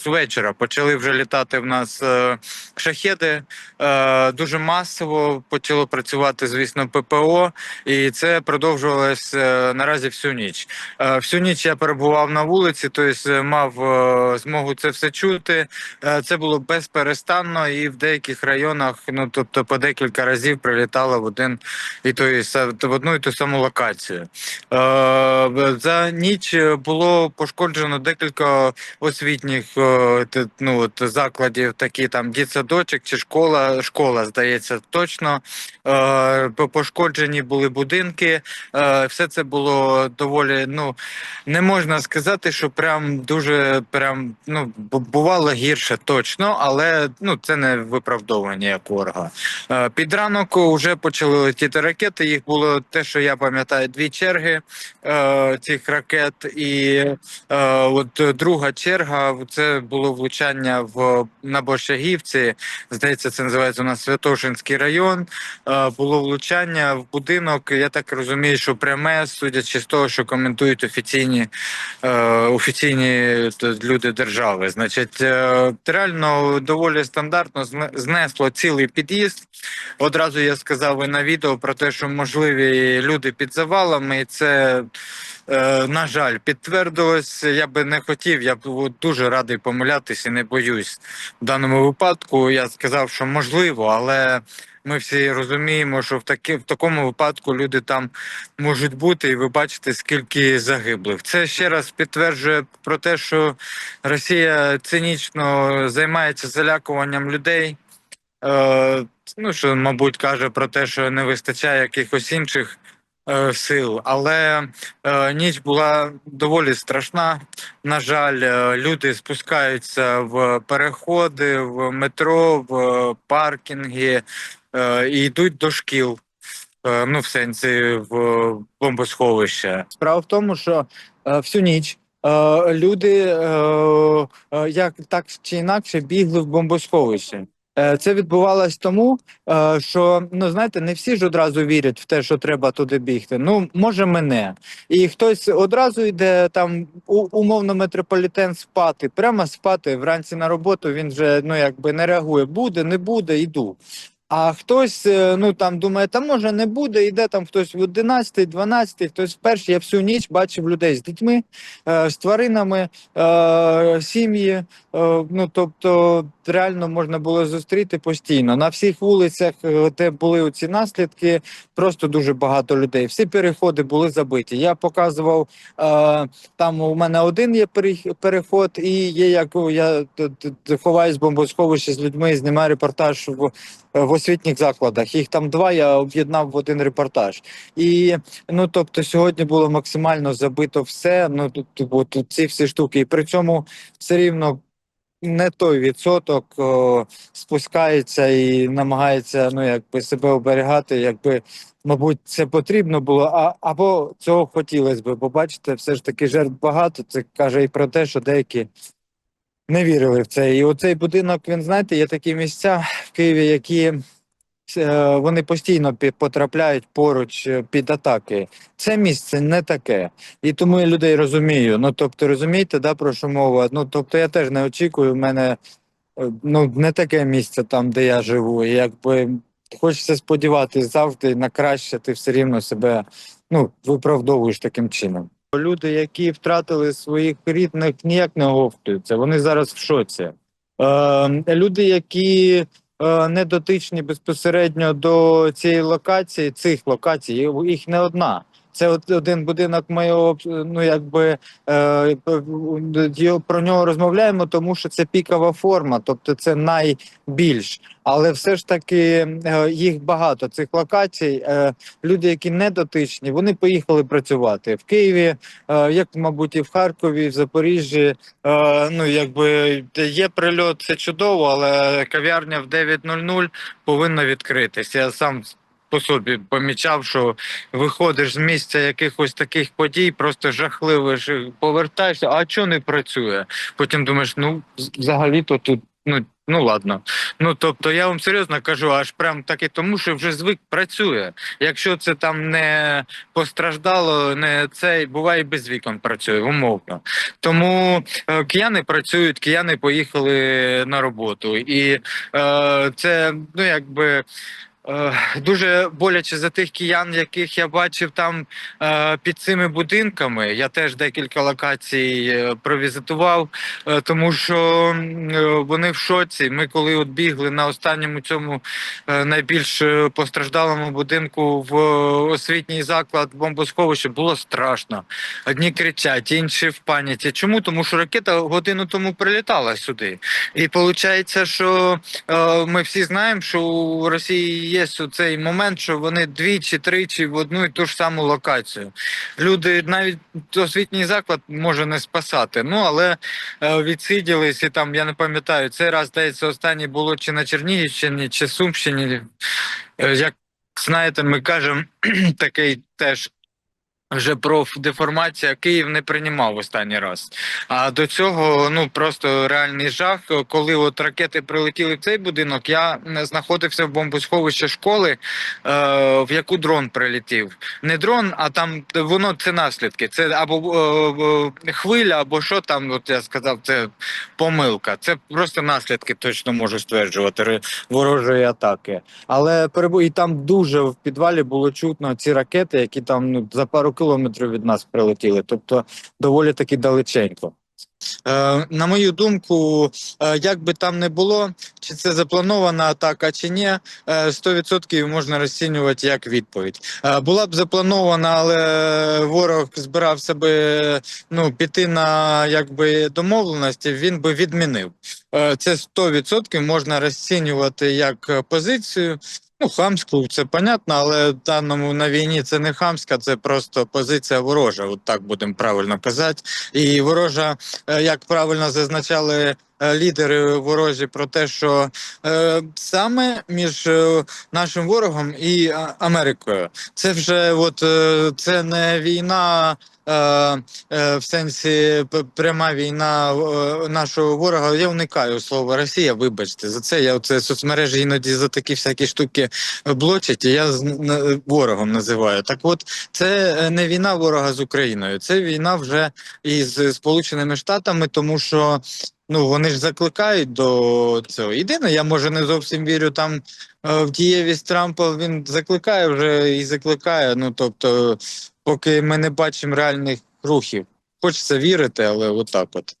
з вечора почали вже літати в нас е, шахеди. Е, дуже масово почало працювати, звісно, ППО, і це продовжувалось е, наразі всю ніч. Всю ніч я перебував на вулиці, тобто мав змогу це все чути. Це було безперестанно, і в деяких районах, ну тобто по декілька разів прилітало в один і той в одну і ту саму локацію. За ніч було пошкоджено декілька освітніх ну, от, закладів, такі там дітсадочок чи школа, школа, здається, точно. Е, Пошкоджені були будинки. Е, Все це було доволі. Ну не можна сказати, що прям дуже прям ну бувало гірше точно, але ну це не виправдовування як ворога. Е, Під ранок вже почали летіти ракети. Їх було те, що я пам'ятаю, дві черги е, цих ракет, і е, от друга черга це було влучання в на Борщагівці. Здається, це називається у нас Святошинський район. Е, було влучання в будинок. Я так розумію, що пряме, судячи з того, що коментують офіційні е, офіційні люди держави. Значить, е, реально доволі стандартно знесло цілий під'їзд. Одразу я сказав і на відео про те, що можливі люди під завалами, і це. Е, На жаль, підтвердилось. Я би не хотів. Я б дуже радий помилятися і не боюсь. В даному випадку я сказав, що можливо, але ми всі розуміємо, що в такі в такому випадку люди там можуть бути, і ви бачите, скільки загиблих. Це ще раз підтверджує про те, що Росія цинічно займається залякуванням людей. Е, ну, що, мабуть, каже про те, що не вистачає якихось інших сил. Але е, ніч була доволі страшна. На жаль, е, люди спускаються в переходи, в метро, в паркінги е, і йдуть до шкіл. Е, ну, в сенсі в бомбосховище. Справа в тому, що е, всю ніч е, люди е, е, як так чи інакше бігли в бомбосховище. Е, Це відбувалось тому, е, що ну знаєте, не всі ж одразу вірять в те, що треба туди бігти. Ну може мене, і хтось одразу йде там умовно метрополітен спати, прямо спати вранці на роботу. Він вже ну якби не реагує. Буде, не буде, йду. А хтось е, ну там думає, та може не буде, йде там хтось в 11, 12, хтось в перший. Я всю ніч бачив людей з дітьми, е, з тваринами, е, сім'ї. Ну тобто, реально можна було зустріти постійно. На всіх вулицях, де були ці наслідки, просто дуже багато людей. Всі переходи були забиті. Я показував там. У мене один є перех- переход, і є як я ховаюсь в з людьми, знімаю репортаж в в освітніх закладах. Їх там два. Я об'єднав в один репортаж. І ну тобто, сьогодні було максимально забито все. Ну тут, от, тут ці всі штуки, і при цьому все рівно. Не той відсоток о, спускається і намагається ну якби себе оберігати, якби мабуть це потрібно було, а або цього хотілося би. Бо бачите, все ж таки жертв багато. Це каже і про те, що деякі не вірили в це. І оцей будинок, він знаєте, є такі місця в Києві, які е, вони постійно потрапляють поруч е, під атаки. Це місце не таке. І тому я людей розумію. Ну тобто, розумієте, да, про що мова? Ну тобто, я теж не очікую. в мене е, ну не таке місце там, де я живу. І якби хочеться сподіватися завжди на краще, ти все рівно себе ну виправдовуєш таким чином. Люди, які втратили своїх рідних, ніяк не оговтуються. Вони зараз в шоці. Е, люди, які е, не дотичні безпосередньо до цієї локації, цих локацій, їх не одна. Це от один будинок. Ми його, ну якби е, про нього розмовляємо, тому що це пікова форма, тобто це найбільш. Але все ж таки е, їх багато цих локацій. Е, люди, які не дотичні, вони поїхали працювати в Києві, е, як мабуть, і в Харкові, і в Запоріжжі. Ну якби є прильот, це чудово, але кав'ярня в 9.00 повинна відкритись. Я сам по собі помічав, що виходиш з місця якихось таких подій, просто жахливо повертаєшся. А чого не працює? Потім думаєш, ну взагалі-то тут. Ну ну ладно. Ну тобто я вам серйозно кажу, аж прям так і тому, що вже звик працює. Якщо це там не постраждало, не цей буває і без вікон працює, умовно. Тому е, кияни працюють, кияни поїхали на роботу, і е, це ну якби. Е, Дуже боляче за тих киян, яких я бачив там е, під цими будинками. Я теж декілька локацій е, провізитував, тому що вони в шоці. Ми коли от бігли на останньому цьому найбільш постраждалому будинку в освітній заклад бомбосховище, було страшно. Одні кричать, інші в паніці. Чому? Тому що ракета годину тому прилітала сюди. І виходить, що ми всі знаємо, що у Росії є цей момент, що вони двічі, тричі в одну і ту ж саму локацію. Люди навіть освітній заклад може не спасати. Ну але е, відсиділись і там, я не пам'ятаю, цей раз здається, останній було чи на Чернігівщині, чи Сумщині. Е, Як знаєте, ми кажемо такий теж. Вже профдеформація Київ не приймав останній раз. А до цього ну просто реальний жах. Коли от ракети прилетіли в цей будинок, я знаходився в бомбосховищі школи, е, в яку дрон прилетів. Не дрон, а там воно це наслідки. Це або е, е, хвиля, або що там. От я сказав, це помилка. Це просто наслідки, точно можу стверджувати ворожої атаки. Але перебу... і там дуже в підвалі було чутно ці ракети, які там ну, за пару кілометрів від нас прилетіли. Тобто доволі таки далеченько. Е, на мою думку, е, як би там не було, чи це запланована атака, чи ні, е, 100% можна розцінювати як відповідь. Е, була б запланована, але ворог збирав себе ну, піти на якби домовленості, він би відмінив. Е, Це 100% можна розцінювати як е, позицію. Ну, хамську, це понятно, але в даному на війні це не хамська, це просто позиція ворожа. От так будемо правильно казати. І ворожа, е, як правильно зазначали лідери ворожі, про те, що е, саме між е, нашим ворогом і Америкою, це вже от е, це не війна. е, е, В сенсі пряма війна е, нашого ворога. Я уникаю слова Росія. Вибачте за це. Я це соцмережі іноді за такі всякі штуки блочать. І я ворогом називаю. Так, от це е, не війна ворога з Україною, це війна вже із Сполученими Штатами, тому що ну вони ж закликають до цього. Єдине, я може не зовсім вірю там е, в дієвість Трампа. Він закликає вже і закликає. Ну тобто, поки ми не бачимо реальних рухів. Хочеться вірити, але отак от.